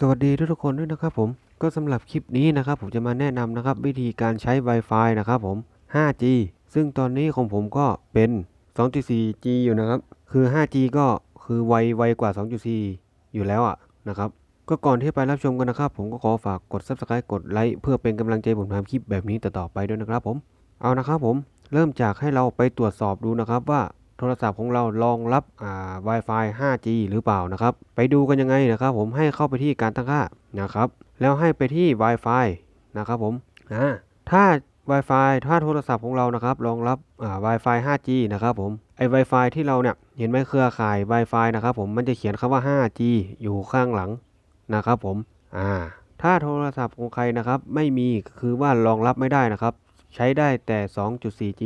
สวัสดีทุกๆคนด้วยนะครับผมก็สำหรับคลิปนี้นะครับผมจะมาแนะนำนะครับวิธีการใช้ Wi-Fi นะครับผม 5G ซึ่งตอนนี้ของผมก็เป็น 2.4G อยู่นะครับ คือ 5G ก็คือไวไวกว่า 2.4 อยู่แล้วอะนะครับ ก็ก่อนที่ไปรับชมกันนะครับ ผมก็ขอฝากกด Subscribe กดไลค์เพื่อเป็นกำลังใจผมทำคลิปแบบนี้ต่อๆไปด้วยนะครับผม เอานะครับผมเริ่มจากให้เราไปตรวจสอบดูนะครับว่า โทรศัพท์ของเรารองรับอ่า Wi-Fi 5G หรือเปล่านะครับ ไปดูกันยังไงนะครับ ผมให้เข้าไปที่การตั้งค่านะครับ แล้วให้ไปที่ Wi-Fi นะครับผมอ่าถ้า Wi-Fi ถ้าโทรศัพท์ของเรานะครับรองรับอ่า Wi-Fi 5G นะครับผมไอ้ Wi-Fi ที่เราเนี่ยเห็นไหมเครือข่าย Wi-Fi นะครับผมมันจะเขียนคำว่า 5G อยู่ข้างหลังนะครับผมอ่าถ้าโทรศัพท์ของใครนะครับไม่มีคือว่ารองรับไม่ได้นะครับ ใช้ได้แต่ 2.4G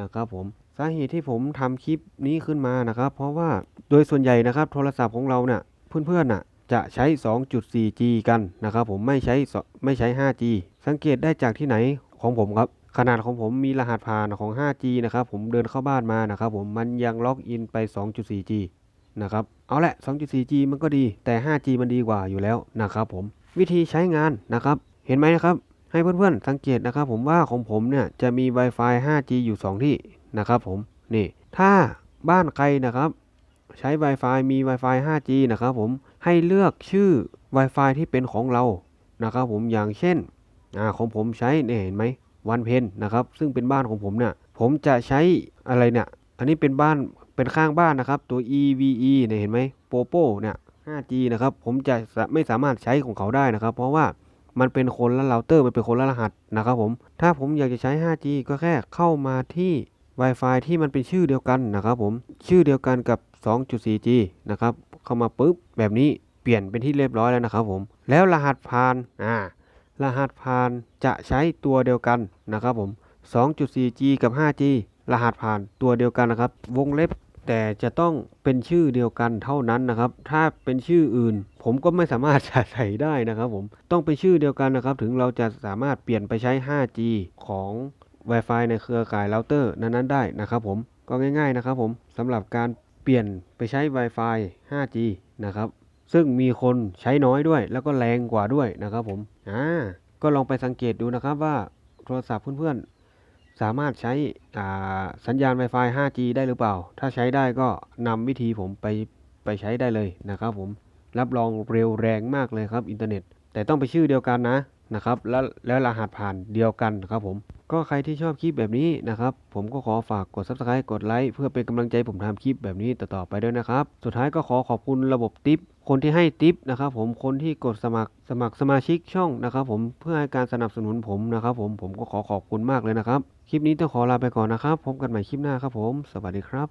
นะครับผม สาเหตุที่ผมทำคลิปนี้ขึ้นมานะครับ เพราะว่าโดยส่วนใหญ่นะครับ โทรศัพท์ของเราเนี่ยเพื่อนๆน่ะจะใช้ 2.4G กันนะครับ ผมไม่ใช้ไม่ใช้ 5G สังเกตได้จากที่ไหนของผมครับ ขนาดของผมมีรหัสผ่านของ 5G นะครับ ผมเดินเข้าบ้านมานะครับ ผมมันยังล็อกอินไป 2.4G นะครับ เอาแหละ 2.4G มันก็ดี แต่ 5G มันดีกว่าอยู่แล้วนะครับ ผม วิธีใช้งานนะครับ เห็นไหมนะครับ ให้เพื่อนๆสังเกตนะครับ ผมว่าของผมเนี่ยจะมี Wi-Fi 5G อยู่ 2 ที่ นะครับผมนี่ถ้าบ้านใครนะครับ ใช้ Wi-Fi มี Wi-Fi 5G นะครับผมให้เลือกชื่อ Wi-Fi ที่เป็นของเรานะครับผมอย่างเช่นอ่าของผมใช้เนี่ยเห็นไหมวันเพนนะครับซึ่งเป็นบ้านของผมเนี่ยผมจะใช้อะไรเนี่ยอันนี้เป็นบ้านเป็นข้างบ้านนะครับ ตัว EVE เนี่ยเห็นไหมโปโปเนี่ย 5G นะครับผมจะสะไม่สามารถใช้ของเขาได้นะครับ เพราะว่ามันเป็นคนละเราเตอร์มันเป็นคนละรหัสนะครับผมถ้าผมอยากจะใช้ 5G ก็แค่เข้ามาที่ Wi-Fi ที่มันเป็นชื่อเดียวกันนะครับผมชื่อเดียวกันกับ 2.4G นะครับเข้ามาปุ๊บแบบนี้เปลี่ยนเป็นที่เรียบร้อยแล้วนะครับผมแล้วรหัสผ่านอ่ารหัสผ่านจะใช้ตัวเดียวกันนะครับผม 2.4G กับ 5G รหัสผ่านตัวเดียวกันนะครับ วงเล็บแต่จะต้องเป็นชื่อเดียวกันเท่านั้นนะครับ ถ้าเป็นชื่ออื่น ผมก็ไม่สามารถจะใส่ได้นะครับผม ต้องเป็นชื่อเดียวกันนะครับ ถึงเราจะสามารถเปลี่ยนไปใช้ 5G ของ Wi-Fi ในเครือข่ายเราเตอร์นั้นๆได้นะครับผมก็ง่ายๆนะครับผมสำหรับการเปลี่ยนไปใช้ Wi-Fi 5G นะครับซึ่งมีคนใช้น้อยด้วย แล้วก็แรงกว่าด้วยนะครับผมอ่าก็ลองไปสังเกตดูนะครับว่าโทรศัพท์เพื่อนๆ สามารถใช้สัญญาณ Wi-Fi 5G ได้หรือเปล่า ถ้าใช้ได้ก็นำวิธีผมไปไปใช้ได้เลยนะครับผมรับรองเร็วแรงมากเลยครับอินเทอร์เน็ต แต่ต้องไปชื่อเดียวกันนะนะครับแล้วแล้วรหัสผ่านเดียวกันครับผม ก็ใครที่ชอบคลิปแบบนี้นะครับ ผมก็ขอฝากกด Subscribe กดไลค์เพื่อเป็นกำลังใจผมทำคลิปแบบนี้ต่อๆไปด้วยนะครับ สุดท้ายก็ขอขอบคุณระบบทิป คนที่ให้ทิปนะครับผมคนที่กดสมัครสมัครสมาชิกช่องนะครับผมเพื่อให้การสนับสนุนผมนะครับผมผมก็ขอขอบคุณมากเลยนะครับ คลิปนี้ต้องขอลาไปก่อนนะครับพบกันใหม่คลิปหน้าครับผม สวัสดีครับ